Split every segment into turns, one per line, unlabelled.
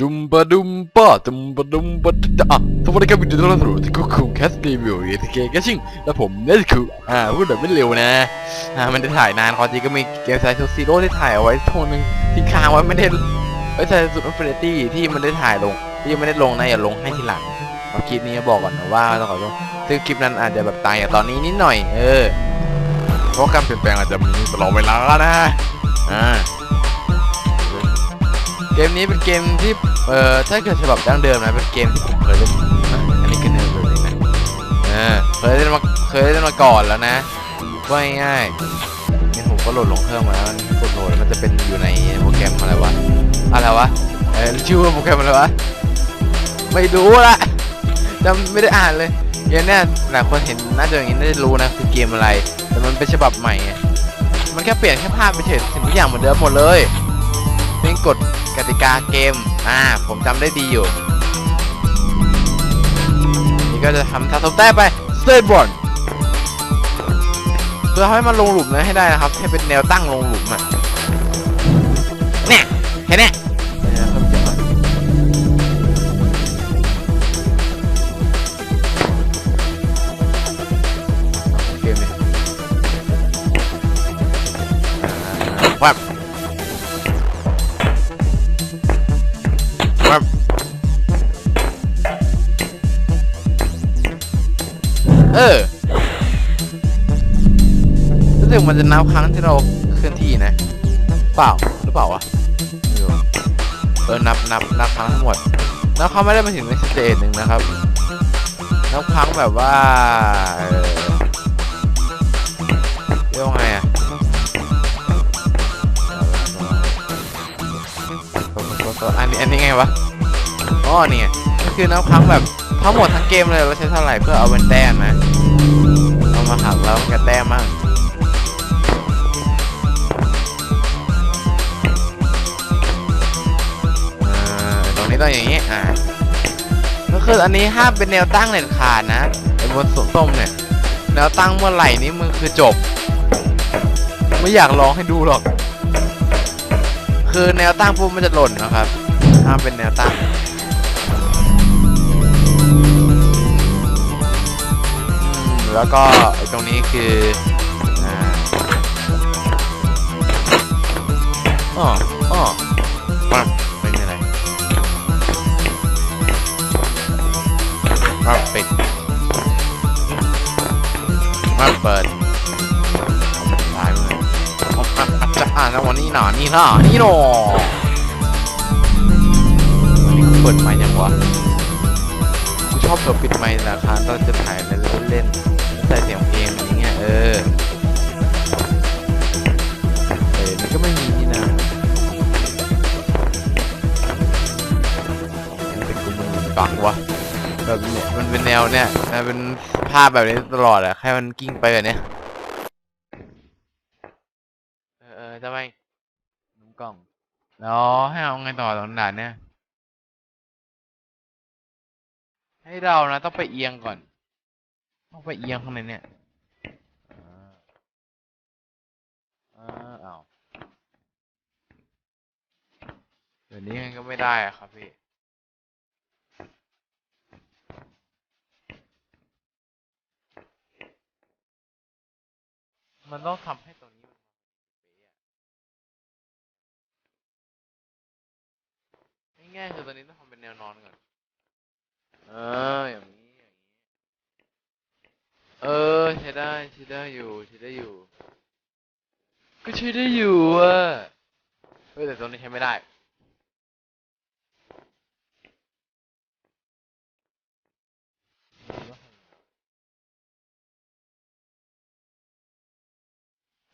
จุมบะดุมป้าจุมบะดุมบะดะอะสวัสดีครับวิดีโอต้อนรับสู่ที่คุกคุงแคสต์รีวิวเอทีเคก็ชิงและผมเนสคืออ่าพูดแบบไม่เร็วนะอ่ามันได้ถ่ายนานความจริงก็มีเกมไซทูซีโร่ที่ถ่ายเอาไว้โทนหนึงที่ค้างไว้ไม่ได้ไว้ใช้สุดอินฟินิตี้ที่มันได้ถ่ายลงที่ยังไม่ได้ลงนะอย่าลงให้ทีหลังเอาคลิปนี้บอกก่อนนะว่าต้องขอโทษซึ่งคลิปนั้นอาจจะแบบต่างจากตอนนี้นิดหน่อย เออเพราะการเปลี่ยนแปลงอาจจะมีตลอดเวลานะอ่า เกมนี้เป็นเกมที่เอ่อถ้าเกิดฉบับดั้งเดิมนะเป็นเกมที่ผมเคยเล่นอันนี้คือเนื้อเรื่องนะเออเคยเล่นมาเคยเล่นมาก่อนแล้วนะว่าง่ายๆนี่ผมก็โหลดลงเครื่องมาแล้วมันกดโหลดมันจะเป็นอยู่ในโปรแกรมอะไรวะอะไรวะเออชื่อว่าโปรแกรมอะไรวะไม่รู้ละจำไม่ได้อ่านเลยเกมเนี้ยหลายคนเห็นน่าจะอย่างนี้น่าจะรู้นะคือเกมอะไร แต่มันเป็นฉบับใหม่ไงมันแค่เปลี่ยนแค่ภาพไปเฉยสิ่งทุกอย่างเหมือนเดิมหมดเลย เป็นกฎกติกาเกม อ่า ผมจำได้ดีอยู่ นี่ก็จะทำสะสมแต้ไปสเตทบอลเพื่อให้มันลงหลุมนะให้ได้นะครับให้เป็นแนวตั้งลงหลุมอะ เออรู้สึกมันจะนับครั้งที่เราเคลื่อนที่นะ เปล่าหรือเปล่าวะเออนับนับนับครั้งทั้งหมดนับครั้งไม่ได้มาถึงในสเตจหนึ่งนะครับนับครั้งแบบว่าเรียกว่าไงอะอันนี้อันนี้ไงวะอ๋อนี่ไงก็คือนับครั้งแบบทั้งหมดทั้งเกมเลยเราใช้เท่าไหร่เพื่อเอาเป็นแต้มนะ มาหักแล้วมันก็แต้มมั่งตรงนี้ต้องอย่างนี้ อ่าก็คืออันนี้ห้ามเป็นแนวตั้งเด็ดขาดนะไอ้บนส้มเนี่ย แนวตั้งเมื่อไหร่นี่มึงคือจบ ไม่อยากลองให้ดูหรอก คือแนวตั้งปุ๊บมันจะหล่นนะครับ ห้ามเป็นแนวตั้ง แล้วก็ตรงนี้คืออ๋ออ๋อปั๊บไม่มีอะไรปั๊บปิดปั๊บเปิดสายมืออ๋ออะอะจะอ่านแล้ววันนี้หนานี่หนานี่หนอวันนี้เปิดไมค์ยังวะกูชอบเปิดปิดไมค์ราคาตอนจะถ่ายเล่นเล่น ใส่เสียงเพลงอย่างเงี้ยเออเออมันก็ไม่มีนี่นะยังเป็นกูมึงปักวะแบบเนี้ยมันเป็นแนวเนี้ยมันเป็นภาพแบบนี้ตลอดอะแค่มันกิ้งไปแบบเนี้ยเออเออทำไมน้ำกล้องแล้วให้เอาไงต่อตอนด่านเนี้ยให้เรานะต้องไปเอียงก่อน ต้องไปเอียงข้างในเนี่ยอ่าอ่าอ้าวเดี๋ยวนี้ก็ไม่ได้อะครับพี่มันต้องทำให้ตรงนี้มันเป๊ะอะง่ายๆคือตอนนี้ต้องทำเป็นแนวนอนก่อน เอออย่างนี้อย่างนี้ เออใช้ได้ใช้ได้อยู่ใช้ได้อยู่ ก็ใช้ได้อยู่อะเฮ้ยแต่ตรงนี้ใช้ไม่ได้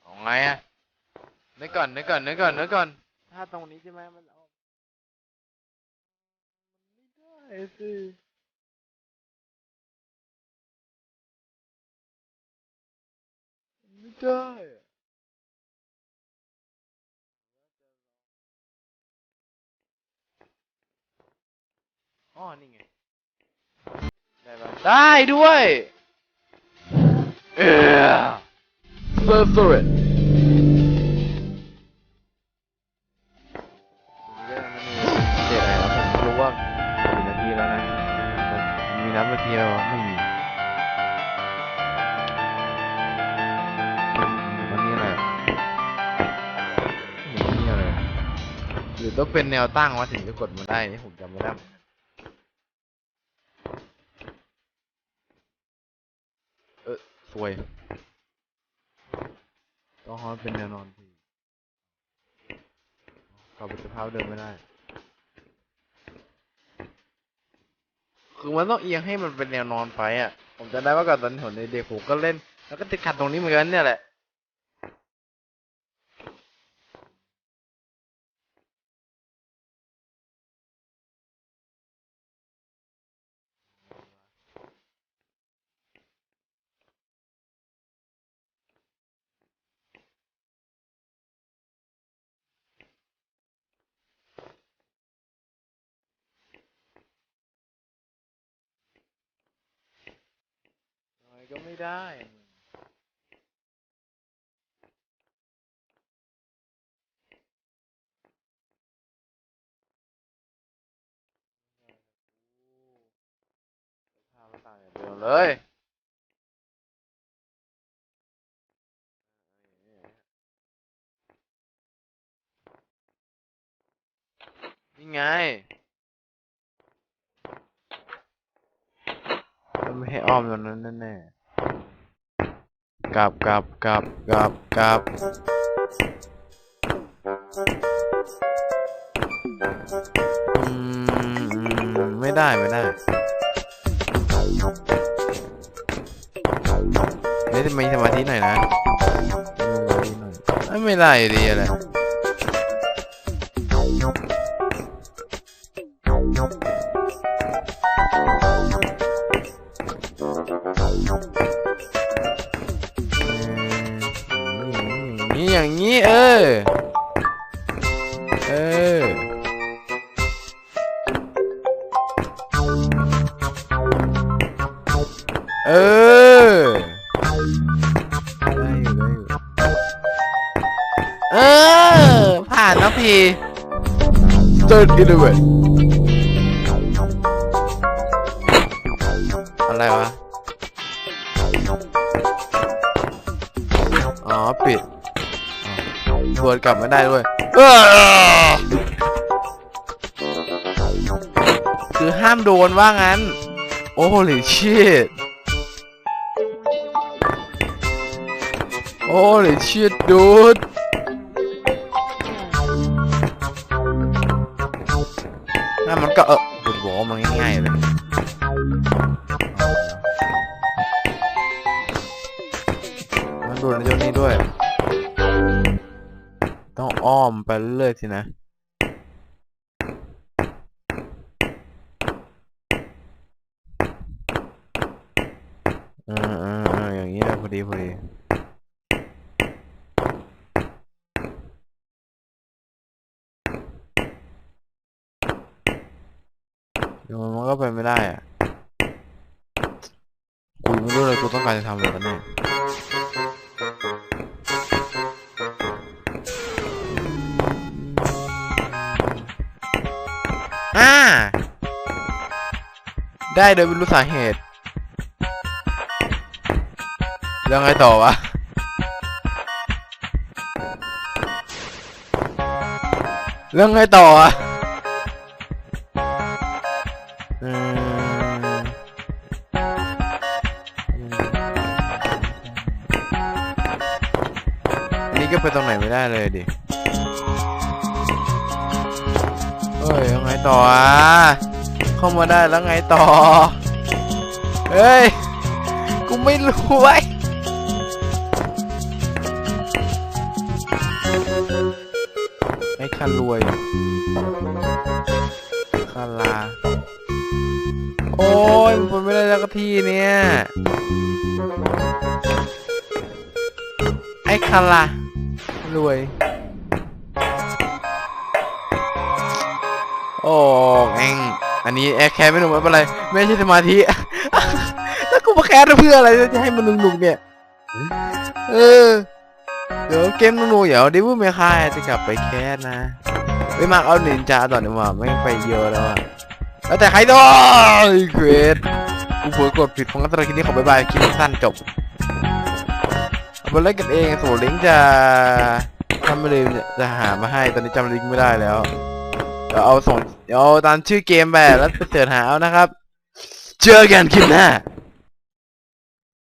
เอาไงอะนึกก่อนนึกก่อนนึกก่อนนึกก่อน ถ้าตรงนี้ใช่ไหมมันเอามันไม่ได้สิ ไม่ได้อะอ๋อนี่ไง ได้ปะได้ด้วยเออ Surfer it ต้องเป็นแนวตั้งวะถึงจะกดมาได้นี่ผมจำไม่ได้เออสวย ต้องฮอตเป็นแนวนอนทีกลับไปสภาพเดิมไม่ได้ คือมันต้องเอียงให้มันเป็นแนวนอนไปอะ ผมจำได้ว่าก่อนตอนผมเด็กๆผมก็เล่น แล้วก็ติดขัดตรงนี้เหมือนกันเนี่ยแหละ ก็ไม่ได้ภามันต่างจากเดิมเลยนี่ไงไม่ให้อ้อมตรงนั้นแน่ๆ กลับกลับกลับกลับกลับไม่ได้ไม่ได้มีสมาธิหน่อยนะมีสมาธิหน่อยนะไม่ได้อยู่ดีอะไร อย่างนี้ เออ เออ เออ ได้อยู่ได้อยู่เออ ผ่านแล้วพี่ Third Eleven อะไรวะ ตรวจกลับไม่ได้ด้วยคือห้ามโดนว่างั้น โอ้ holy shit โอ้ holy shit dude นั่นมันก็เออคุณบอกว่ามันง่ายๆเลยมันโดนในเจ้านี้ด้วย ต้องอ้อมไปเรื่อยๆสินะออเออเอย่างนี้นะพอดี พอดีมันก็ไปไม่ได้อะกูไม่รู้เลยกูต้องการจะทำอะไรกันแน่ อ่า ได้โดยไม่รู้สาเหตุเรื่องไงต่อวะเรื่องไงต่ออะออนี่ก็ไปตรงไหนไม่ได้เลยดิ ฮ้ยยังไงต่ออะเข้ามาได้แล้วไงต่อ เฮ้ย กูไม่รู้ไว้ยไอ้คันรวยคาลา โอ้ยมันไม่ได้แล้วก็ที่เนี่ย ไอ้คารารวย โอ้แองอันนี้แอร์แคร์ไม่หนุกไม่เป็นไรไม่ใช่สมาธิ แล้วกูมาแคร์เพื่ออะไรจะให้มันหนุกๆเนี่ย เออ เดี๋ยวเกมหนุกๆเดี๋ยวดิวเมคายจะกลับไปแคสนะไม่มากเอาหนินจาต่อดีกว่าไม่ไปเยอะแล้วอะแล้วแต่ใครโดนเกรดกูเผลอกดผิดเพราะงั้นสำหรับคลิปนี้ขอบายบายคลิปสั้นจบเอาไปเล่นกันเองส่วนลิงก์จะทำไม่ลืมเนี่ยจะหามาให้ตอนนี้จำลิงก์ไม่ได้แล้ว เดี๋ยวเอาส่งเดี๋ยวเอาตามชื่อเกมไปแล้วไปเสิร์ชหาเอานะครับ เจอกันคลิปหน้า